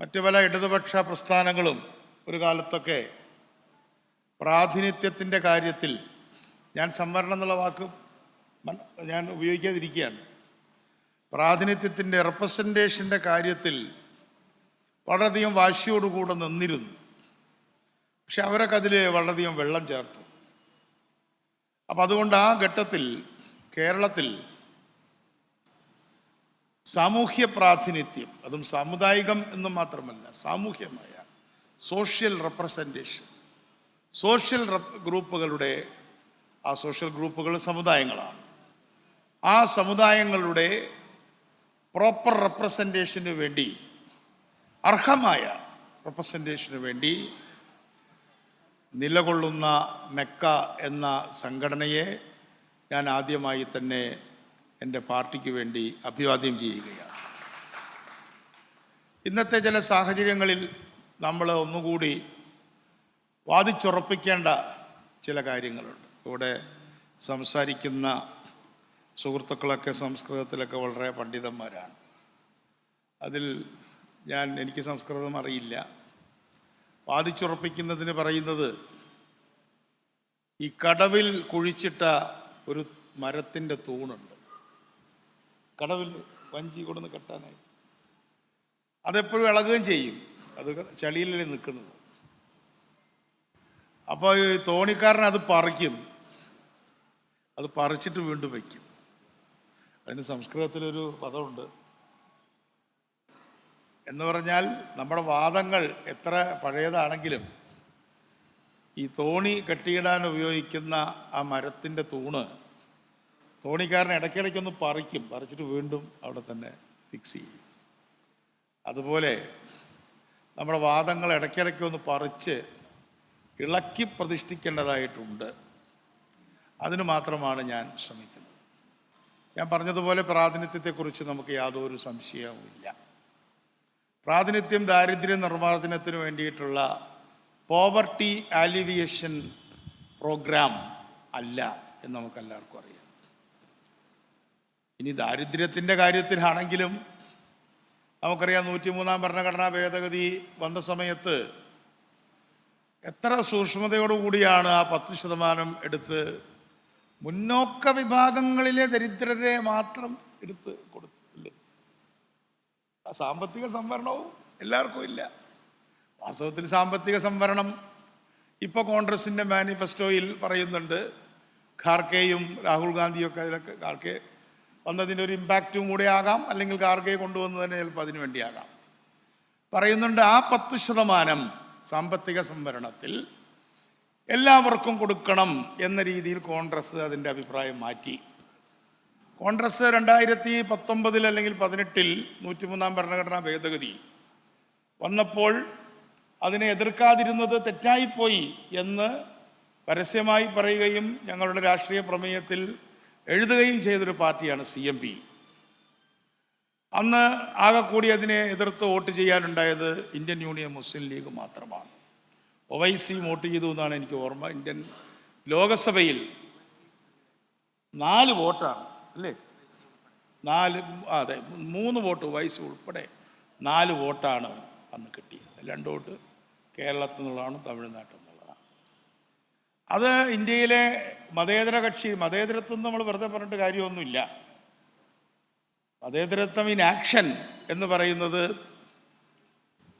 മറ്റു പല ഇടതുപക്ഷ പ്രസ്ഥാനങ്ങളും ഒരു കാലത്തൊക്കെ പ്രാതിനിധ്യത്തിന്റെ കാര്യത്തിൽ ഞാൻ സംവരണം എന്നുള്ള വാക്ക് ഞാൻ ഉപയോഗിക്കാതിരിക്കുകയാണ്. പ്രാതിനിധ്യത്തിന്റെ റെപ്രസെന്റേഷന്റെ കാര്യത്തിൽ വളരെയധികം വാശിയോടുകൂടെ നിന്നിരുന്നു. പക്ഷെ അവരൊക്കെ അതിൽ വളരെയധികം വെള്ളം ചേർത്തു. അപ്പം അതുകൊണ്ട് ആ ഘട്ടത്തിൽ കേരളത്തിൽ സാമൂഹ്യ പ്രാതിനിധ്യം അതും സാമുദായികം എന്ന് മാത്രമല്ല സാമൂഹ്യമായ സോഷ്യൽ റെപ്രസെന്റേഷൻ സോഷ്യൽ ഗ്രൂപ്പുകളുടെ ആ സോഷ്യൽ ഗ്രൂപ്പുകൾ സമുദായങ്ങളാണ്. ആ സമുദായങ്ങളുടെ പ്രോപ്പർ റെപ്രസെന്റേഷന് വേണ്ടി അർഹമായ റെപ്രസെന്റേഷന് വേണ്ടി നിലകൊള്ളുന്ന മെക്ക എന്ന സംഘടനയെ ഞാൻ ആദ്യമായി തന്നെ എന്റെ പാർട്ടിക്ക് വേണ്ടി അഭിവാദ്യം ചെയ്യുകയാണ്. ഇന്നത്തെ ചില സാഹചര്യങ്ങളിൽ നമ്മൾ ഒന്നുകൂടി വാദിച്ചുറപ്പിക്കേണ്ട ചില കാര്യങ്ങളുണ്ട്. ഇവിടെ സംസാരിക്കുന്ന സുഹൃത്തുക്കളൊക്കെ സംസ്കൃതത്തിലൊക്കെ വളരെ പണ്ഡിതന്മാരാണ്. അതിൽ ഞാൻ എനിക്ക് സംസ്കൃതം അറിയില്ല. വാദിച്ചുറപ്പിക്കുന്നതിന് പറയുന്നത് ഈ കടവിൽ കുഴിച്ചിട്ട ഒരു മരത്തിന്റെ തൂണുണ്ട്. കടവിൽ വഞ്ചി കൊടുന്ന് കെട്ടാനായി. അതെപ്പോഴും ഇളകുകയും ചെയ്യും. അത് ചളിയിലല്ലേ നിൽക്കുന്നത്. അപ്പോൾ ഈ തോണിക്കാരൻ അത് പറിക്കും. അത് പറിച്ചിട്ട് വീണ്ടും വയ്ക്കും അതിന് സംസ്കൃതത്തിലൊരു പദമുണ്ട്. എന്ന് പറഞ്ഞാൽ നമ്മുടെ വാദങ്ങൾ എത്ര പഴയതാണെങ്കിലും ഈ തോണി കെട്ടിയിടാൻ ഉപയോഗിക്കുന്ന ആ മരത്തിന്റെ തൂണ് തോണിക്കാരൻ ഇടയ്ക്കിടയ്ക്കൊന്ന് പറിക്കും. പറിച്ചിട്ട് വീണ്ടും അവിടെ തന്നെ ഫിക്സ് ചെയ്യും. അതുപോലെ നമ്മുടെ വാദങ്ങൾ ഇടയ്ക്കിടയ്ക്ക് ഒന്ന് പറിച്ച് ഇളക്കി പ്രതിഷ്ഠിക്കേണ്ടതായിട്ടുണ്ട്. അതിന് മാത്രമാണ് ഞാൻ ശ്രമിക്കുന്നത്. ഞാൻ പറഞ്ഞതുപോലെ പ്രാതിനിധ്യത്തെക്കുറിച്ച് നമുക്ക് യാതൊരു സംശയവുമില്ല പ്രാതിനിധ്യം ദാരിദ്ര്യ നിർമ്മാർജനത്തിന് വേണ്ടിയിട്ടുള്ള പോവർട്ടി ആലിവിയേഷൻ പ്രോഗ്രാം അല്ല എന്ന് നമുക്കെല്ലാവർക്കും അറിയാം. ഇനി ദാരിദ്ര്യത്തിന്റെ കാര്യത്തിലാണെങ്കിലും നമുക്കറിയാം നൂറ്റിമൂന്നാം ഭരണഘടനാ ഭേദഗതി വന്ന സമയത്ത് എത്ര സൂക്ഷ്മതയോടുകൂടിയാണ് ആ പത്ത് ശതമാനം എടുത്ത് മുന്നോക്ക വിഭാഗങ്ങളിലെ ദരിദ്രരെ മാത്രം എടുത്ത് കൊടുത്തില്ലേ ആ സാമ്പത്തിക സംവരണവും എല്ലാവർക്കും ഇല്ല. വാസ്തവത്തിൽ സാമ്പത്തിക സംവരണം ഇപ്പോൾ കോൺഗ്രസിന്റെ മാനിഫെസ്റ്റോയിൽ പറയുന്നുണ്ട്. ഖാർക്കെയും രാഹുൽ ഗാന്ധിയൊക്കെ അതിലൊക്കെ ഖാർക്കെ വന്നതിന്റെ ഒരു ഇമ്പാക്റ്റും കൂടെ ആകാം. അല്ലെങ്കിൽ ഖാർക്കെ കൊണ്ടുവന്ന് തന്നെ ചിലപ്പോൾ അതിനു വേണ്ടിയാകാം. പറയുന്നുണ്ട് ആ പത്ത് ശതമാനം സാമ്പത്തിക സംവരണത്തിൽ എല്ലാവർക്കും കൊടുക്കണം എന്ന രീതിയിൽ കോൺഗ്രസ് അതിന്റെ അഭിപ്രായം മാറ്റി. കോൺഗ്രസ് രണ്ടായിരത്തി പത്തൊമ്പതിൽ അല്ലെങ്കിൽ പതിനെട്ടിൽ നൂറ്റിമൂന്നാം ഭരണഘടനാ ഭേദഗതി വന്നപ്പോൾ അതിനെ എതിർക്കാതിരുന്നത് തെറ്റായിപ്പോയി എന്ന് പരസ്യമായി പറയുകയും ഞങ്ങളുടെ രാഷ്ട്രീയ പ്രമേയത്തിൽ എഴുതുകയും ചെയ്തൊരു പാർട്ടിയാണ് സി എം പി അന്ന് ആകെ കൂടി അതിനെ എതിർത്ത് വോട്ട് ചെയ്യാനുണ്ടായത് ഇന്ത്യൻ യൂണിയൻ മുസ്ലിം ലീഗ് മാത്രമാണ്. ഒവൈസി വോട്ട് ചെയ്തു എന്നാണ് എനിക്ക് ഓർമ്മ. ഇന്ത്യൻ ലോകസഭയിൽ നാല് വോട്ടാണ് അല്ലേ? നാല് അതെ മൂന്ന് വോട്ട് വൈസ് ഉൾപ്പെടെ നാല് വോട്ടാണ് അന്ന് കിട്ടിയത്. രണ്ട് വോട്ട് കേരളത്തിൽ നിന്നുള്ളതാണ് തമിഴ്നാട്ടിൽ അത് ഇന്ത്യയിലെ മതേതര കക്ഷി മതേതരത്വം നമ്മൾ വെറുതെ പറഞ്ഞിട്ട് കാര്യമൊന്നുമില്ല. മതേതരത്വം ഇൻ ആക്ഷൻ എന്ന് പറയുന്നത്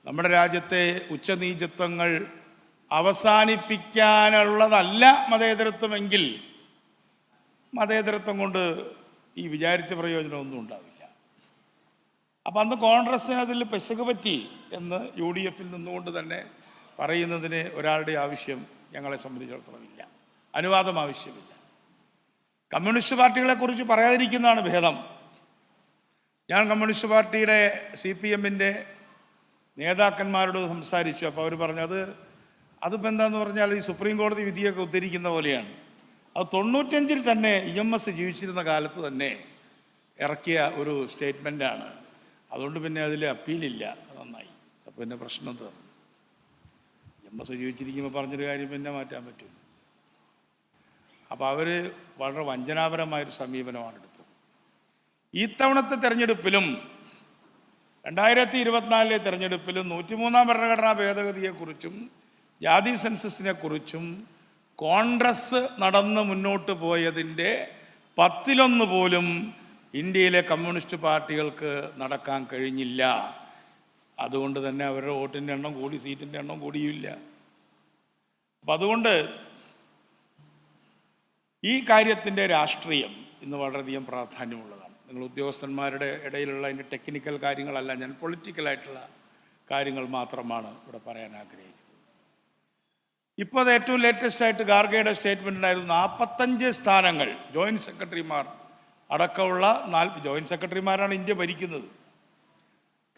നമ്മുടെ രാജ്യത്തെ ഉച്ചനീചത്വങ്ങൾ അവസാനിപ്പിക്കാനുള്ളതല്ല മതേതരത്വമെങ്കിൽ മതേതരത്വം കൊണ്ട് ഈ വിചാരിച്ച പ്രയോജനമൊന്നും ഉണ്ടാവില്ല. അപ്പം അന്ന് കോൺഗ്രസ്സിന് അതിൽ പെശക് പറ്റി എന്ന് യു ഡി എഫിൽ നിന്നുകൊണ്ട് തന്നെ പറയുന്നതിന് ഒരാളുടെ ആവശ്യം ഞങ്ങളെ സംബന്ധിച്ചിടത്തോളം ഇല്ല. അനുവാദം ആവശ്യമില്ല. കമ്മ്യൂണിസ്റ്റ് പാർട്ടികളെ കുറിച്ച് പറയാതിരിക്കുന്നതാണ് ഭേദം. ഞാൻ കമ്മ്യൂണിസ്റ്റ് പാർട്ടിയുടെ സി പി എമ്മിന്റെ നേതാക്കന്മാരോട് സംസാരിച്ചു. അപ്പോൾ അവർ പറഞ്ഞു അത് അതിപ്പോൾ എന്താന്ന് പറഞ്ഞാൽ ഈ സുപ്രീം കോടതി വിധിയൊക്കെ ഉദ്ധരിക്കുന്ന പോലെയാണ്. അത് തൊണ്ണൂറ്റഞ്ചിൽ തന്നെ ഇ എം എസ് ജീവിച്ചിരുന്ന കാലത്ത് തന്നെ ഇറക്കിയ ഒരു സ്റ്റേറ്റ്മെന്റാണ്. അതുകൊണ്ട് പിന്നെ അതിൽ അപ്പീലില്ല. നന്നായി. അപ്പോൾ പിന്നെ പ്രശ്നം തീർന്നു. എം എസ് ജീവിച്ചിരിക്കുമ്പോൾ പറഞ്ഞൊരു കാര്യം പിന്നെ മാറ്റാൻ പറ്റും. അപ്പോൾ അവർ വളരെ വഞ്ചനാപരമായൊരു സമീപനമാണ് എടുത്തത്. ഈ തവണത്തെ തിരഞ്ഞെടുപ്പിലും രണ്ടായിരത്തി ഇരുപത്തിനാലിലെ തിരഞ്ഞെടുപ്പിലും നൂറ്റിമൂന്നാം ഭരണഘടനാ ഭേദഗതിയെക്കുറിച്ചും ജാതി സെൻസസിനെക്കുറിച്ചും കോൺഗ്രസ് നടന്ന് മുന്നോട്ട് പോയതിന്റെ പത്തിലൊന്ന് പോലും ഇന്ത്യയിലെ കമ്മ്യൂണിസ്റ്റ് പാർട്ടികൾക്ക് നടക്കാൻ കഴിഞ്ഞില്ല. അതുകൊണ്ട് തന്നെ അവരുടെ വോട്ടിന്റെ എണ്ണം കൂടി സീറ്റിന്റെ എണ്ണം കൂടിയില്ല അപ്പം അതുകൊണ്ട് ഈ കാര്യത്തിന്റെ രാഷ്ട്രീയം ഇന്ന് വളരെയധികം പ്രാധാന്യമുള്ളതാണ്. നിങ്ങൾ ഉദ്യോഗസ്ഥന്മാരുടെ ഇടയിലുള്ള അതിന്റെ ടെക്നിക്കൽ കാര്യങ്ങളല്ല ഞാൻ പൊളിറ്റിക്കലായിട്ടുള്ള കാര്യങ്ങൾ മാത്രമാണ് ഇവിടെ പറയാൻ ആഗ്രഹിക്കുന്നത്. ഇപ്പോൾ അത് ഏറ്റവും ലേറ്റസ്റ്റ് ആയിട്ട് ഗാർഗയുടെ സ്റ്റേറ്റ്മെന്റ് ഉണ്ടായിരുന്നു നാൽപ്പത്തഞ്ച് സ്ഥാനങ്ങൾ ജോയിന്റ് സെക്രട്ടറിമാർ അടക്കമുള്ള നാല് ജോയിന്റ് സെക്രട്ടറിമാരാണ് ഇന്ത്യ ഭരിക്കുന്നത്.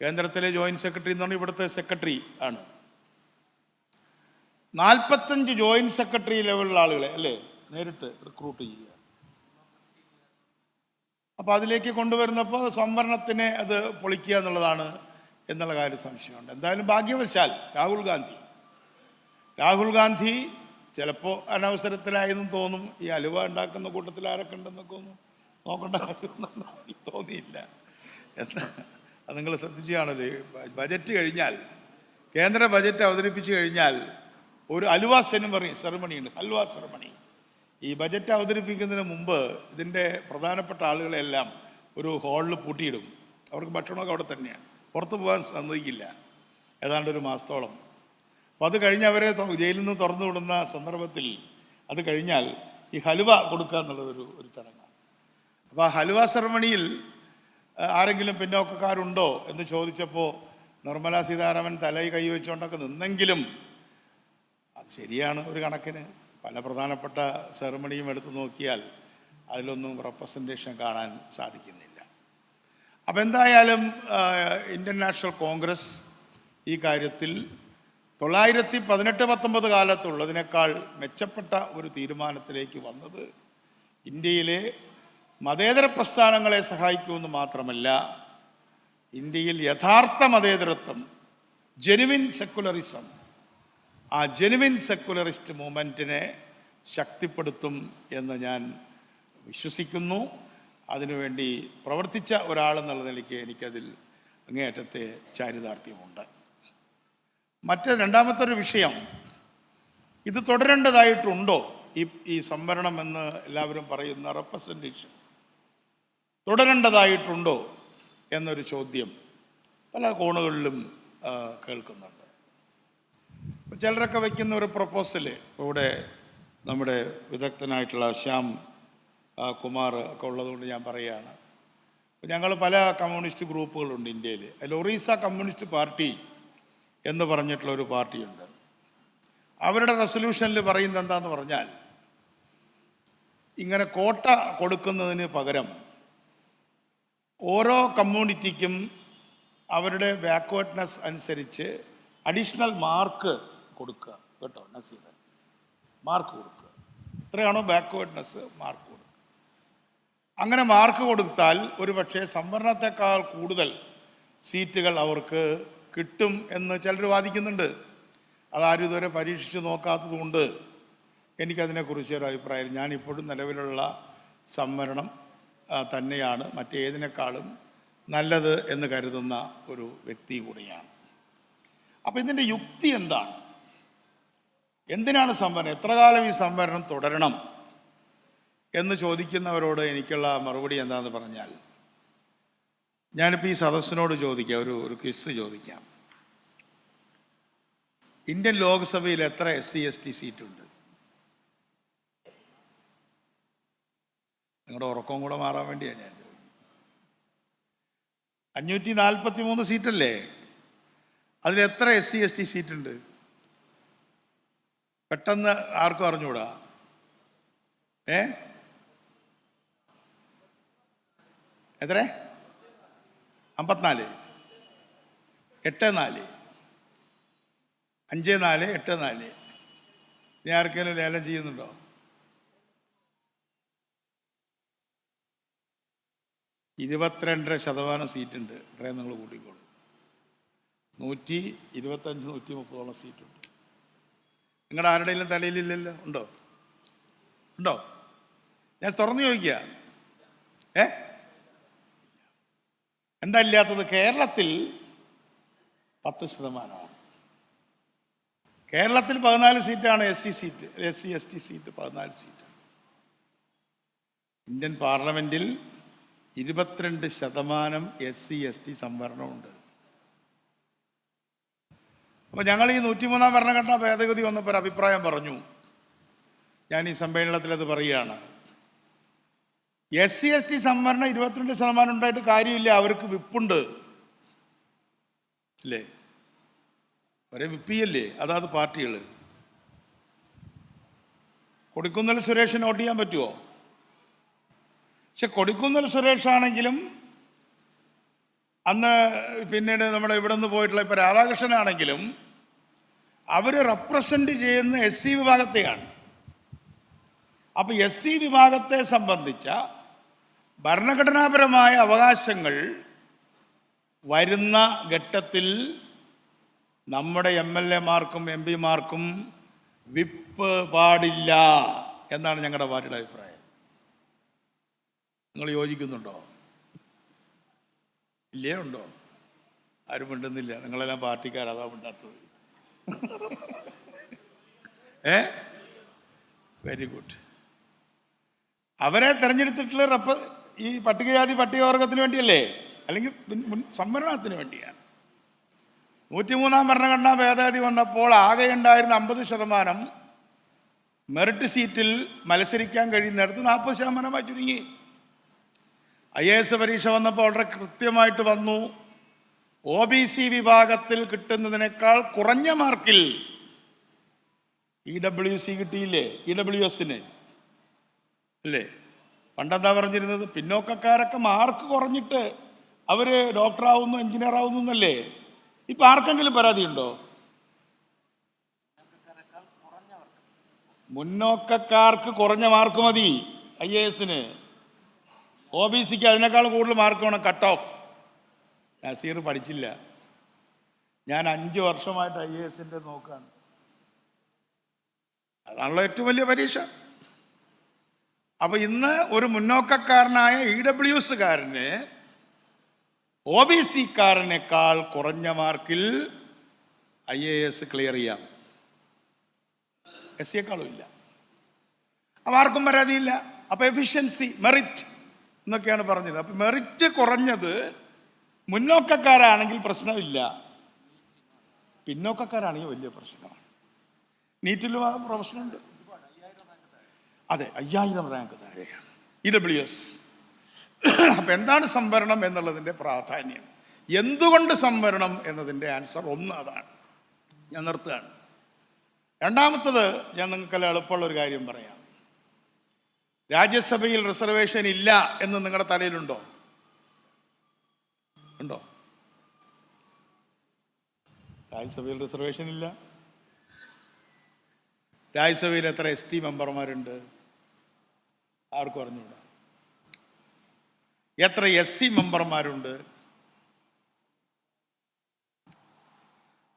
കേന്ദ്രത്തിലെ ജോയിന്റ് സെക്രട്ടറി എന്ന് പറഞ്ഞാൽ ഇവിടുത്തെ സെക്രട്ടറി ആണ്. നാൽപ്പത്തഞ്ച് ജോയിന്റ് സെക്രട്ടറി ലെവലിലുള്ള ആളുകളെ അല്ലേ? നേരിട്ട് റിക്രൂട്ട് ചെയ്യുക. അപ്പോൾ അതിലേക്ക് കൊണ്ടുവരുന്നപ്പോൾ സംവരണത്തിനെ അത് പൊളിക്കുക എന്നുള്ളതാണ് എന്നുള്ള കാര്യം സംശയമുണ്ട്. എന്തായാലും ഭാഗ്യവശാൽ രാഹുൽ ഗാന്ധി. രാഹുൽ ഗാന്ധി ചിലപ്പോൾ അനവസരത്തിലായെന്നും തോന്നും. ഈ അലുവ ഉണ്ടാക്കുന്ന കൂട്ടത്തിൽ ആരൊക്കെ ഉണ്ടെന്നൊക്കെ ഒന്നും നോക്കേണ്ട കാര്യമൊന്നും തോന്നിയില്ല. എന്ന് അത് നിങ്ങൾ ശ്രദ്ധിച്ചാണല്ലോ? ബജറ്റ് കഴിഞ്ഞാൽ കേന്ദ്ര ബജറ്റ് അവതരിപ്പിച്ചു കഴിഞ്ഞാൽ ഒരു അലുവ സെറിമണി ഉണ്ട് ഹൽവ സെറിമണി ഈ ബജറ്റ് അവതരിപ്പിക്കുന്നതിന് മുമ്പ് ഇതിന്റെ പ്രധാനപ്പെട്ട ആളുകളെല്ലാം ഒരു ഹാളിൽ പൂട്ടിയിടും. അവർക്ക് ഭക്ഷണമൊക്കെ അവിടെ തന്നെയാണ്. പുറത്തു പോകാൻ സമ്മതിക്കില്ല. ഏതാണ്ട് ഒരു മാസത്തോളം. അപ്പോൾ അത് കഴിഞ്ഞ് അവരെ ജയിലിൽ നിന്ന് തുറന്നു വിടുന്ന സന്ദർഭത്തിൽ അത് കഴിഞ്ഞാൽ ഈ ഹലുവ കൊടുക്കുക എന്നുള്ളതൊരു ഒരു ചടങ്ങാണ്. അപ്പോൾ ആ ഹലുവ സെറമണിയിൽ ആരെങ്കിലും പിന്നോക്കക്കാരുണ്ടോ എന്ന് ചോദിച്ചപ്പോൾ നിർമ്മല സീതാരാമൻ തലയിൽ കൈവച്ചുകൊണ്ടൊക്കെ നിന്നെങ്കിലും അത് ശരിയാണ് ഒരു കണക്കിന്. പല പ്രധാനപ്പെട്ട സെറമണിയും എടുത്തു നോക്കിയാൽ അതിലൊന്നും റെപ്രസെന്റേഷൻ കാണാൻ സാധിക്കുന്നില്ല. അപ്പം എന്തായാലും ഇന്ത്യൻ നാഷണൽ കോൺഗ്രസ് ഈ കാര്യത്തിൽ തൊള്ളായിരത്തി പതിനെട്ട് പത്തൊമ്പത് കാലത്തുള്ളതിനേക്കാൾ മെച്ചപ്പെട്ട ഒരു തീരുമാനത്തിലേക്ക് വന്നത് ഇന്ത്യയിലെ മതേതര പ്രസ്ഥാനങ്ങളെ സഹായിക്കുമെന്ന് മാത്രമല്ല ഇന്ത്യയിൽ യഥാർത്ഥ മതേതരത്വം ജെനുവിൻ സെക്കുലറിസം ആ ജെനുവിൻ സെക്കുലറിസ്റ്റ് മൂവ്മെന്റിനെ ശക്തിപ്പെടുത്തും എന്ന് ഞാൻ വിശ്വസിക്കുന്നു. അതിനുവേണ്ടി പ്രവർത്തിച്ച ഒരാളെന്നുള്ള നിലയ്ക്ക് എനിക്കതിൽ അങ്ങേയറ്റത്തെ ചാരിതാർത്ഥ്യമുണ്ട്. മറ്റ് രണ്ടാമത്തെ ഒരു വിഷയം ഇത് തുടരേണ്ടതായിട്ടുണ്ടോ? ഈ ഈ സംവരണം എന്ന് എല്ലാവരും പറയുന്ന റെപ്രസെന്റേഷൻ തുടരേണ്ടതായിട്ടുണ്ടോ എന്നൊരു ചോദ്യം പല കോണുകളിലും കേൾക്കുന്നുണ്ട്. ചിലരൊക്കെ വയ്ക്കുന്ന ഒരു പ്രപ്പോസൽ ഇവിടെ നമ്മുടെ വിദഗ്ധനായിട്ടുള്ള ശ്യാം കുമാർ ഒക്കെ ഉള്ളതുകൊണ്ട് ഞാൻ പറയുകയാണ്. ഞങ്ങൾ പല കമ്മ്യൂണിസ്റ്റ് ഗ്രൂപ്പുകളുണ്ട് ഇന്ത്യയിൽ അതിൽ ഒറീസ കമ്മ്യൂണിസ്റ്റ് പാർട്ടി എന്ന് പറഞ്ഞിട്ടുള്ള ഒരു പാർട്ടിയുണ്ട്. അവരുടെ റെസൊല്യൂഷനിൽ പറയുന്നത് എന്താന്ന് പറഞ്ഞാൽ ഇങ്ങനെ കോട്ട കൊടുക്കുന്നതിന് പകരം ഓരോ കമ്മ്യൂണിറ്റിക്കും അവരുടെ ബാക്ക്വേർഡ്നെസ് അനുസരിച്ച് അഡീഷണൽ മാർക്ക് കൊടുക്കുക കേട്ടോ നസീർ. മാർക്ക് കൊടുക്കുക. എത്രയാണോ ബാക്ക്വേർഡ്നെസ് മാർക്ക് കൊടുക്കുക. അങ്ങനെ മാർക്ക് കൊടുത്താൽ ഒരു പക്ഷേ സംവരണത്തെക്കാൾ കൂടുതൽ സീറ്റുകൾ അവർക്ക് കിട്ടും എന്ന് ചിലർ വാദിക്കുന്നുണ്ട്. അതാരും ഇതുവരെ പരീക്ഷിച്ച് നോക്കാത്തതുകൊണ്ട് എനിക്കതിനെക്കുറിച്ച് ഒരു അഭിപ്രായം. ഞാനിപ്പോഴും നിലവിലുള്ള സംവരണം തന്നെയാണ് മറ്റേതിനേക്കാളും നല്ലത് എന്ന് കരുതുന്ന ഒരു വ്യക്തി കൂടിയാണ്. അപ്പം ഇതിന്റെ യുക്തി എന്താണ്? എന്തിനാണ് സംവരണം? എത്ര കാലം ഈ സംവരണം തുടരണം എന്ന് ചോദിക്കുന്നവരോട് എനിക്കുള്ള മറുപടി എന്താണെന്ന് പറഞ്ഞാൽ ഞാനിപ്പോൾ ഈ സദസ്സിനോട് ചോദിക്കാം ഒരു ഒരു ക്വിസ് ചോദിക്കാം. ഇന്ത്യൻ ലോക്സഭയിൽ എത്ര എസ് സി എസ് ടി സീറ്റുണ്ട്? നിങ്ങളുടെ ഉറക്കവും കൂടെ മാറാൻ വേണ്ടിയാണ് ഞാൻ. അഞ്ഞൂറ്റി നാൽപ്പത്തി മൂന്ന് സീറ്റല്ലേ? അതിൽ എത്ര S C S T seat ഉണ്ട് പെട്ടെന്ന് ആർക്കും അറിഞ്ഞൂടാ ഏ? എത്ര? അമ്പത്തിനാല്. എട്ട് നാല്. അഞ്ച് നാല് എട്ട് നാല്. ഇനി ആർക്കെങ്കിലും ലേലം ചെയ്യുന്നുണ്ടോ? ഇരുപത്തിരണ്ടര ശതമാനം സീറ്റുണ്ട്. ഇത്രയും നിങ്ങൾ കൂട്ടിക്കോളൂ. നൂറ്റി ഇരുപത്തഞ്ച് നൂറ്റി മുപ്പതോളം സീറ്റുണ്ട്. നിങ്ങളുടെ ആരുടെയും തലയിലില്ലല്ലോ ഉണ്ടോ? ഉണ്ടോ? ഞാൻ തുറന്നു ചോദിക്കുക ഏ? എന്താ ഇല്ലാത്തത്? കേരളത്തിൽ പത്ത് ശതമാനമാണ്. കേരളത്തിൽ പതിനാല് സീറ്റാണ് S C seat S C S T seat പതിനാല് സീറ്റാണ്. ഇന്ത്യൻ പാർലമെന്റിൽ ഇരുപത്തിരണ്ട് ശതമാനം എസ് സി എസ് ടി സംവരണമുണ്ട്. അപ്പോൾ ഞങ്ങൾ ഈ നൂറ്റിമൂന്നാം ഭരണഘടനാ ഭേദഗതി വന്നപ്പോൾ അഭിപ്രായം പറഞ്ഞു. ഞാൻ ഈ സമ്മേളനത്തിൽ അത് പറയുകയാണ്. എസ് സി എസ് ടി സംവരണം ഇരുപത്തിരണ്ട് ശതമാനം ഉണ്ടായിട്ട് കാര്യമില്ല. അവർക്ക് വിപ്പുണ്ട്. അല്ലേ? ഒരേ വിപ്പിയല്ലേ? അതാത് പാർട്ടികൾ കൊടിക്കുന്നിൽ സുരേഷ് നോട്ട് ചെയ്യാൻ പറ്റുമോ പക്ഷെ കൊടിക്കുന്നിൽ സുരേഷ് ആണെങ്കിലും അന്ന് പിന്നീട് നമ്മുടെ ഇവിടെ നിന്ന് പോയിട്ടുള്ള ഇപ്പോൾ രാധാകൃഷ്ണനാണെങ്കിലും അവർ റെപ്രസെന്റ് ചെയ്യുന്ന എസ് സി വിഭാഗത്തെയാണ്. അപ്പോൾ എസ് സി വിഭാഗത്തെ സംബന്ധിച്ച ഭരണഘടനാപരമായ അവകാശങ്ങൾ വരുന്ന ഘട്ടത്തിൽ നമ്മുടെ എം എൽ എമാർക്കും എം പിമാർക്കും വിപ്പ് പാടില്ല എന്നാണ് ഞങ്ങളുടെ പാർട്ടിയുടെ അഭിപ്രായം. നിങ്ങൾ യോജിക്കുന്നുണ്ടോ? ഇല്ലേ ഉണ്ടോ? ആരും മിണ്ടുന്നില്ല. നിങ്ങളെല്ലാം പാർട്ടിക്കാരതാ മിണ്ടാത്തത്. ഏ? വെരി ഗുഡ് അവരെ തെരഞ്ഞെടുത്തിട്ടുള്ള റെപ്പ ഈ പട്ടികജാതി പട്ടികവർഗത്തിന് വേണ്ടിയല്ലേ? അല്ലെങ്കിൽ സംവരണത്തിന് വേണ്ടിയാണ്. നൂറ്റിമൂന്നാം ഭരണഘടനാ ഭേദഗതി വന്നപ്പോൾ ആകെ ഉണ്ടായിരുന്ന അമ്പത് ശതമാനം മെറിറ്റ് സീറ്റിൽ മത്സരിക്കാൻ കഴിയുന്നിടത്ത് നാൽപ്പത് ശതമാനമായി ചുരുങ്ങി. ഐ എ എസ് പരീക്ഷ വന്നപ്പോൾ വളരെ കൃത്യമായിട്ട് വന്നു. ഒ ബി സി വിഭാഗത്തിൽ കിട്ടുന്നതിനേക്കാൾ കുറഞ്ഞ മാർക്കിൽ ഇ ഡബ്ല്യു സി കിട്ടിയില്ലേ? ഇ ഡബ്ല്യു എസിന് അല്ലേ? പണ്ടെന്താ പറഞ്ഞിരുന്നത്? പിന്നോക്കക്കാരൊക്കെ മാർക്ക് കുറഞ്ഞിട്ട് അവർ ഡോക്ടറാവുന്നു എഞ്ചിനീയർ ആവുന്നു എന്നല്ലേ? ഇപ്പൊ ആർക്കെങ്കിലും പരാതിയുണ്ടോ? മുന്നോക്കക്കാർക്ക് കുറഞ്ഞ മാർക്ക് മതി ഐ എ എസിന് ഒ ബി സിക്ക് അതിനേക്കാൾ കൂടുതൽ മാർക്ക് വേണം കട്ട് ഓഫ് നസീർ പഠിച്ചില്ല. ഞാൻ അഞ്ച് വർഷമായിട്ട് ഐ എ എസിന്റെ നോക്കാണ്. അതാണല്ലോ ഏറ്റവും വലിയ പരീക്ഷ. അപ്പോൾ ഇന്ന് ഒരു മുന്നോക്കക്കാരനായ ഇ ഡബ്ല്യു എസ്സുകാരന് ഒ ബി സിക്കാരനേക്കാൾ കുറഞ്ഞ മാർക്കിൽ ഐ എ എസ് ക്ലിയർ ചെയ്യാം. എസ് സിയേക്കാളും ഇല്ല. അപ്പൊ ആർക്കും പരാതിയില്ല. അപ്പൊ എഫിഷ്യൻസി മെറിറ്റ് എന്നൊക്കെയാണ് പറഞ്ഞത്. അപ്പൊ മെറിറ്റ് കുറഞ്ഞത് മുന്നോക്കക്കാരാണെങ്കിൽ പ്രശ്നമില്ല. പിന്നോക്കക്കാരാണെങ്കിൽ വലിയ പ്രശ്നമാണ്. നീറ്റിലും ആ പ്രൊഫഷനുണ്ട്. അതെ അയ്യായിരം റാങ്ക് താഴെയാണ് ഇ ഡബ്ല്യു എസ് അപ്പൊ എന്താണ് സംവരണം എന്നുള്ളതിന്റെ പ്രാധാന്യം? എന്തുകൊണ്ട് സംവരണം എന്നതിന്റെ ആൻസർ ഒന്ന് അതാണ്. ഞാൻ നിർത്തുകയാണ്. രണ്ടാമത്തത് ഞാൻ നിങ്ങൾക്കെല്ലാം എളുപ്പമുള്ള ഒരു കാര്യം പറയാം. രാജ്യസഭയിൽ റിസർവേഷൻ ഇല്ല എന്ന് നിങ്ങളുടെ തലയിലുണ്ടോ? ഉണ്ടോ? രാജ്യസഭയിൽ റിസർവേഷൻ ഇല്ല. രാജ്യസഭയിൽ എത്ര എസ് ടി മെമ്പർമാരുണ്ട്? ആർക്കും അറിഞ്ഞൂടാ. എത്ര എസ് സി മെമ്പർമാരുണ്ട്?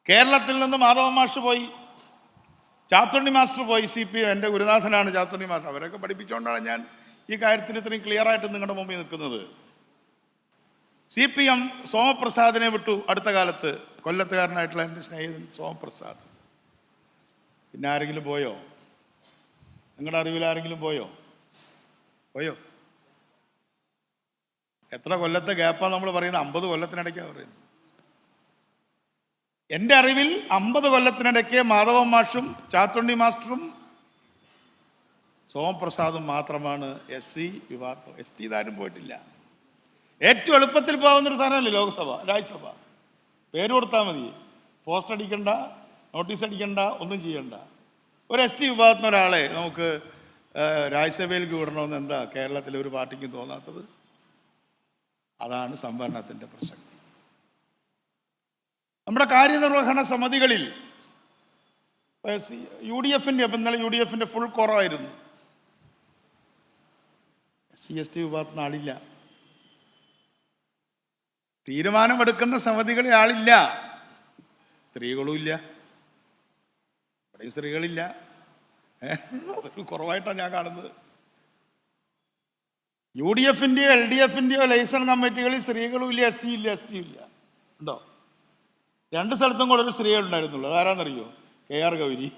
കേരളത്തിൽ നിന്ന് മാധവ മാഷ് പോയി. ചാത്തുണ്ണി മാസ്റ്റർ പോയി സി പി എന്റെ ഗുരുനാഥനാണ് ചാത്തുണ്ണി മാസ്റ്റർ. അവരൊക്കെ പഠിപ്പിച്ചുകൊണ്ടാണ് ഞാൻ ഈ കാര്യത്തിൽ ഇത്രയും ക്ലിയർ ആയിട്ട് നിങ്ങളുടെ മുമ്പിൽ നിൽക്കുന്നത്. സി പി എം സോമപ്രസാദിനെ വിട്ടു അടുത്ത കാലത്ത്. കൊല്ലത്തുകാരനായിട്ടുള്ള എന്റെ സ്നേഹിതൻ സോമപ്രസാദ്. പിന്നെ ആരെങ്കിലും പോയോ? നിങ്ങളുടെ അറിവിൽ ആരെങ്കിലും പോയോ? പോയോ? എത്ര കൊല്ലത്തെ ഗ്യാപ്പാണ് നമ്മൾ പറയുന്നത്? അമ്പത് കൊല്ലത്തിനിടയ്ക്കാണ് പറയുന്നത്. എന്റെ അറിവിൽ അമ്പത് കൊല്ലത്തിനിടയ്ക്ക് മാധവ മാഷും ചാത്തുണ്ണി മാസ്റ്ററും സോമപ്രസാദും മാത്രമാണ് എസ് സി വിഭാഗം എസ് ടി ഇതാരും പോയിട്ടില്ല. ഏറ്റവും എളുപ്പത്തിൽ പോകുന്നൊരു സ്ഥാനമല്ലേ ലോക്സഭ രാജ്യസഭ? പേര് കൊടുത്താൽ മതി. പോസ്റ്റർ അടിക്കണ്ട നോട്ടീസ് അടിക്കണ്ട ഒന്നും ചെയ്യണ്ട. ഒരു എസ് ടി വിഭാഗത്തിന് ഒരാളെ നമുക്ക് രാജ്യസഭയിലേക്ക് വിടണമെന്ന് എന്താ കേരളത്തിലെ ഒരു പാർട്ടിക്കും തോന്നാത്തത്? അതാണ് സംവരണത്തിന്റെ പ്രസക്തി. നമ്മുടെ കാര്യനിർവഹണ സമിതികളിൽ യു ഡി എഫിന്റെ അപ്പം ഇന്നലെ യു ഡി എഫിന്റെ ഫുൾ കുറവായിരുന്നു. സി എസ് ടി വിഭാഗത്തിന് ആളില്ല. തീരുമാനമെടുക്കുന്ന സമിതികളിൽ ആളില്ല. സ്ത്രീകളും ഇല്ല. ഇവിടെയും സ്ത്രീകളില്ല. കുറവായിട്ടാണ് ഞാൻ കാണുന്നത്. യു ഡി എഫിന്റെയോ എൽ ഡി എഫിന്റെയോ ലൈസൺ കമ്മിറ്റികളിൽ സ്ത്രീകളും ഇല്ല എസ് സി ഇല്ല എസ് ടി ഇല്ല. ഉണ്ടോ? രണ്ട് സ്ഥലത്തും കൂടെ ഒരു സ്ത്രീയെ ഉണ്ടായിരുന്നുള്ളൂ. അതാരാന്നറിയോ? K R Gowri.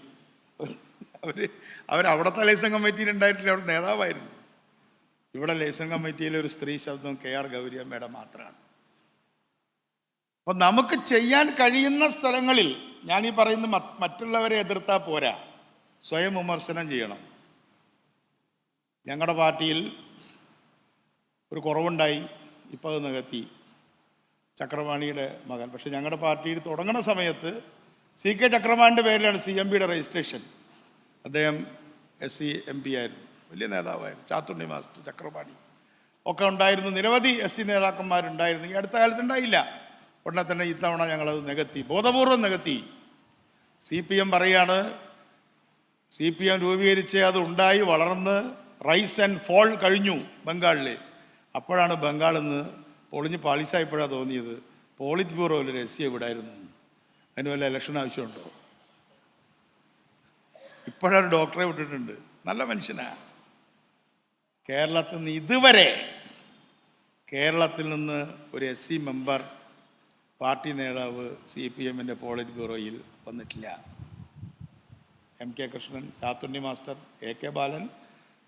അവർ അവർ അവിടുത്തെ ലൈസൺ കമ്മിറ്റിയിൽ ഉണ്ടായിട്ടില്ല അവിടെ നേതാവായിരുന്നു. ഇവിടെ ലൈസൺ കമ്മിറ്റിയിലെ ഒരു സ്ത്രീ ശബ്ദം കെ ആർ ഗൗരി അമ്മയുടെ മാത്രമാണ്. അപ്പൊ നമുക്ക് ചെയ്യാൻ കഴിയുന്ന സ്ഥലങ്ങളിൽ ഞാൻ ഈ പറയുന്ന മറ്റുള്ളവരെ എതിർത്താൽ പോരാ. സ്വയം വിമർശനം ചെയ്യണം. ഞങ്ങളുടെ പാർട്ടിയിൽ ഒരു കുറവുണ്ടായി ഇപ്പം അത് നികത്തി. ചക്രവാണിയുടെ മകൻ. പക്ഷെ ഞങ്ങളുടെ പാർട്ടിയിൽ തുടങ്ങുന്ന സമയത്ത് സി കെ ചക്രവാണിന്റെ പേരിലാണ് സി എം പിയുടെ രജിസ്ട്രേഷൻ. അദ്ദേഹം എസ് സി എം പി ആയിരുന്നു. വലിയ നേതാവായിരുന്നു. ചാത്തുണ്ണി മാസ്റ്റർ ചക്രവാണി. ഒക്കെ ഉണ്ടായിരുന്നു. നിരവധി എസ് സി നേതാക്കന്മാരുണ്ടായിരുന്നു. ഈ അടുത്ത കാലത്ത് ഉണ്ടായില്ല ഉടനെ തന്നെ ഇത്തവണ ഞങ്ങളത് നികത്തി. ബോധപൂർവം നികത്തി. സി പി എം പറയാണ് സി പി എം രൂപീകരിച്ച് അത് ഉണ്ടായി വളർന്ന് റൈസ് ആൻഡ് ഫോൾ കഴിഞ്ഞു ബംഗാളിൽ അപ്പോഴാണ് ബംഗാളിൽ നിന്ന് പൊളിഞ്ഞ് പാളിസായപ്പോഴാണ് തോന്നിയത്. പോളിറ്റ് ബ്യൂറോയിൽ രഹസ്യം എവിടായിരുന്നു? അതിന് വല്ല ഇലക്ഷൻ ആവശ്യമുണ്ടോ? ഇപ്പോഴൊരു ഡോക്ടറെ വിട്ടിട്ടുണ്ട്. നല്ല മനുഷ്യനാ. കേരളത്തിൽ നിന്ന് ഇതുവരെ കേരളത്തിൽ നിന്ന് ഒരു എസ് സി മെമ്പർ പാർട്ടി നേതാവ് സി പി എമ്മിന്റെ പോളിറ്റ് ബ്യൂറോയിൽ വന്നിട്ടില്ല. M K Krishnan Chathunni master A K Balan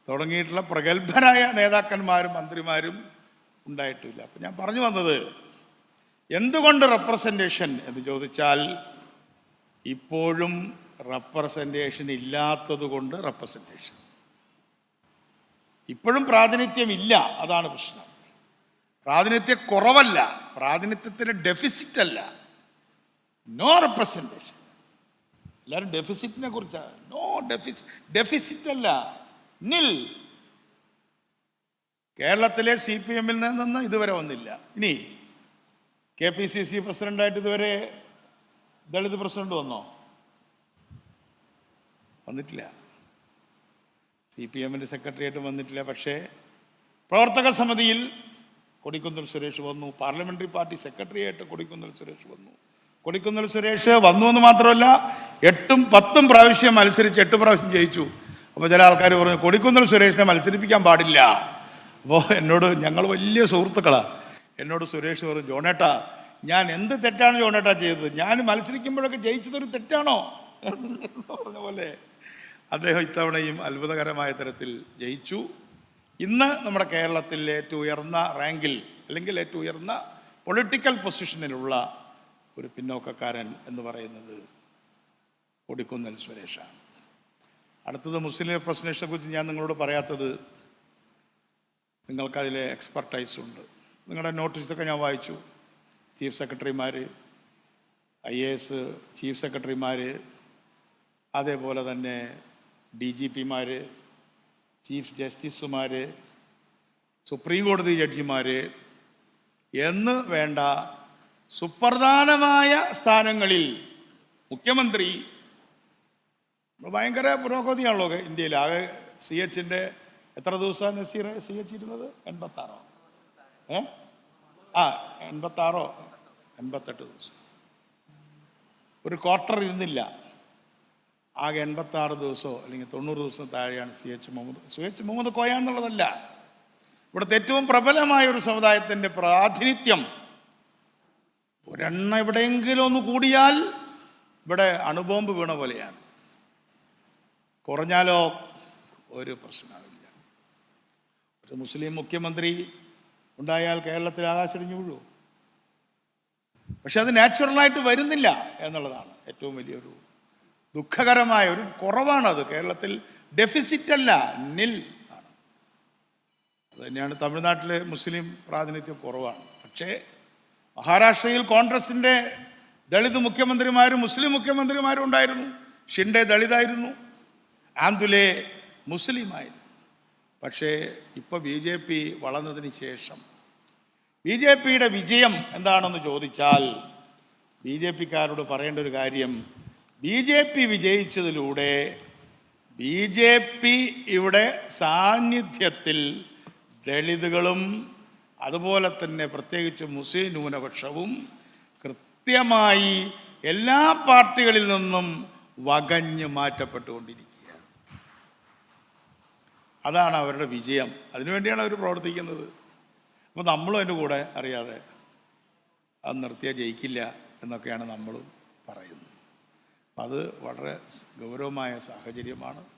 തുടങ്ങിയിട്ടുള്ള പ്രഗത്ഭരായ നേതാക്കന്മാരും മന്ത്രിമാരും ഉണ്ടായിട്ടില്ല. അപ്പം ഞാൻ പറഞ്ഞു വന്നത് എന്തുകൊണ്ട് റെപ്രസെന്റേഷൻ എന്ന് ചോദിച്ചാൽ ഇപ്പോഴും റെപ്രസെന്റേഷൻ ഇല്ലാത്തത് കൊണ്ട് റെപ്രസെന്റേഷൻ ഇപ്പോഴും പ്രാതിനിധ്യം ഇല്ല അതാണ് പ്രശ്നം. പ്രാതിനിധ്യ കുറവല്ല പ്രാതിനിധ്യത്തിന് ഡെഫിസിറ്റ് അല്ല നോ റെപ്രസെന്റേഷൻ എല്ലാവരും ഡെഫിസിറ്റിനെ കുറിച്ചാണ് നോ ഡെഫിസിറ്റ് ഡെഫിസിറ്റ് അല്ല. നിൽ കേരളത്തിലെ സി പി എമ്മിൽ നിന്ന് ഇതുവരെ വന്നില്ല. ഇനി കെ പി സി സി പ്രസിഡന്റായിട്ട് ഇതുവരെ ദളിത് പ്രസിഡന്റ് വന്നോ? വന്നിട്ടില്ല. സി പി എമ്മിന്റെ സെക്രട്ടറിയായിട്ടും വന്നിട്ടില്ല. പക്ഷേ പ്രവർത്തക സമിതിയിൽ കൊടിക്കുന്നിൽ സുരേഷ് വന്നു. പാർലമെന്ററി പാർട്ടി സെക്രട്ടറിയായിട്ട് കൊടിക്കുന്നിൽ സുരേഷ് വന്നു. കൊടിക്കുന്നിൽ സുരേഷ് വന്നു എന്ന് മാത്രമല്ല എട്ടും പത്തും പ്രാവശ്യം മത്സരിച്ച് എട്ട് പ്രാവശ്യം ജയിച്ചു. അപ്പോൾ ചില ആൾക്കാർ പറഞ്ഞു കൊടിക്കുന്നിൽ സുരേഷിനെ മത്സരിപ്പിക്കാൻ പാടില്ല. അപ്പോൾ എന്നോട് ഞങ്ങൾ വലിയ സുഹൃത്തുക്കളാണ് എന്നോട് സുരേഷ് പറഞ്ഞു ജോണേട്ടാ ഞാൻ എന്ത് തെറ്റാണ് ജോണേട്ടാ ചെയ്തത്? ഞാൻ മത്സരിക്കുമ്പോഴൊക്കെ ജയിച്ചതൊരു തെറ്റാണോ? പറഞ്ഞ പോലെ അദ്ദേഹം ഇത്തവണയും അത്ഭുതകരമായ തരത്തിൽ ജയിച്ചു. ഇന്ന് നമ്മുടെ കേരളത്തിൽ ഏറ്റവും ഉയർന്ന റാങ്കിൽ അല്ലെങ്കിൽ ഏറ്റവും ഉയർന്ന പൊളിറ്റിക്കൽ പൊസിഷനിലുള്ള ഒരു പിന്നോക്കക്കാരൻ എന്ന് പറയുന്നത് കൊടിക്കുന്നൽ സുരേഷാണ്. അടുത്തത് മുസ്ലിം പ്രശ്നത്തെക്കുറിച്ച് കുറിച്ച് ഞാൻ നിങ്ങളോട് പറയാത്തത് നിങ്ങൾക്കതിലെ എക്സ്പെർട്ടൈസ് ഉണ്ട്. നിങ്ങളുടെ നോട്ടീസൊക്കെ ഞാൻ വായിച്ചു. ചീഫ് സെക്രട്ടറിമാർ ഐ എ എസ് ചീഫ് സെക്രട്ടറിമാർ അതേപോലെ തന്നെ ഡി ജി പിമാർ ചീഫ് ജസ്റ്റിസുമാർ സുപ്രീം കോടതി ജഡ്ജിമാർ എന്ന് വേണ്ട സുപ്രധാനമായ സ്ഥാനങ്ങളിൽ മുഖ്യമന്ത്രി ഭയങ്കര പുരോഗതിയാണല്ലോ ഇന്ത്യയിൽ. ആകെ സി എച്ചിന്റെ എത്ര ദിവസമാണ് നസീർ സ്വീകരിച്ചിരുന്നത്? എൺപത്താറോ. ഏ? ആ എൺപത്താറോ എൺപത്തെട്ട് ദിവസം. ഒരു ക്വാർട്ടർ ഇരുന്നില്ല. ആകെ എൺപത്താറ് ദിവസമോ അല്ലെങ്കിൽ തൊണ്ണൂറ് ദിവസം താഴെയാണ് C H Muhammad. C H Muhammad കോയാന്നുള്ളതല്ല ഇവിടുത്തെ ഏറ്റവും പ്രബലമായ ഒരു സമുദായത്തിന്റെ പ്രാതിനിധ്യം. ഒരെണ്ണ എവിടെയെങ്കിലും ഒന്ന് കൂടിയാൽ ഇവിടെ അണുബോംബ് വീണ പോലെയാണ്. കുറഞ്ഞാലോ ഒരു പ്രശ്നമില്ല. ഒരു മുസ്ലിം മുഖ്യമന്ത്രി ഉണ്ടായാൽ കേരളത്തിൽ ആകാശടിഞ്ഞു വീഴുമോ പക്ഷെ അത് നാച്ചുറലായിട്ട് വരുന്നില്ല എന്നുള്ളതാണ് ഏറ്റവും വലിയൊരു ദുഃഖകരമായ ഒരു കുറവാണത്. കേരളത്തിൽ ഡെഫിസിറ്റ് അല്ല നിൽ ആണ്. അത് തന്നെയാണ് തമിഴ്നാട്ടിലെ മുസ്ലിം പ്രാതിനിധ്യം കുറവാണ്. പക്ഷേ മഹാരാഷ്ട്രയിൽ കോൺഗ്രസിന്റെ ദളിത് മുഖ്യമന്ത്രിമാരും മുസ്ലിം മുഖ്യമന്ത്രിമാരും ഉണ്ടായിരുന്നു. ഷിൻഡെ ദളിതായിരുന്നു. ആന്തുലെ മുസ്ലിമായിരുന്നു. പക്ഷേ ഇപ്പോൾ ബി ജെ പി വളർന്നതിന് ശേഷം ബി ജെ പിയുടെ വിജയം എന്താണെന്ന് ചോദിച്ചാൽ ബി ജെ പിക്കാരോട് പറയേണ്ട ഒരു കാര്യം ബി ജെ പി വിജയിച്ചതിലൂടെ ബി ജെ പി ഇവിടെ സാന്നിധ്യത്തിൽ ദളിതുകളും അതുപോലെ തന്നെ പ്രത്യേകിച്ച് മുസ്ലിം ന്യൂനപക്ഷവും കൃത്യമായി എല്ലാ പാർട്ടികളിൽ നിന്നും വകഞ്ഞ് മാറ്റപ്പെട്ടുകൊണ്ടിരിക്കുകയാണ് അതാണ് അവരുടെ വിജയം. അതിനുവേണ്ടിയാണ് അവർ പ്രവർത്തിക്കുന്നത്. അപ്പോൾ നമ്മളും അതിന്റെ കൂടെ അറിയാതെ അത് നിർത്തിയാൽ ജയിക്കില്ല എന്നൊക്കെയാണ് നമ്മളും പറയുന്നത്. അത് വളരെ ഗൗരവമായ സാഹചര്യമാണ്.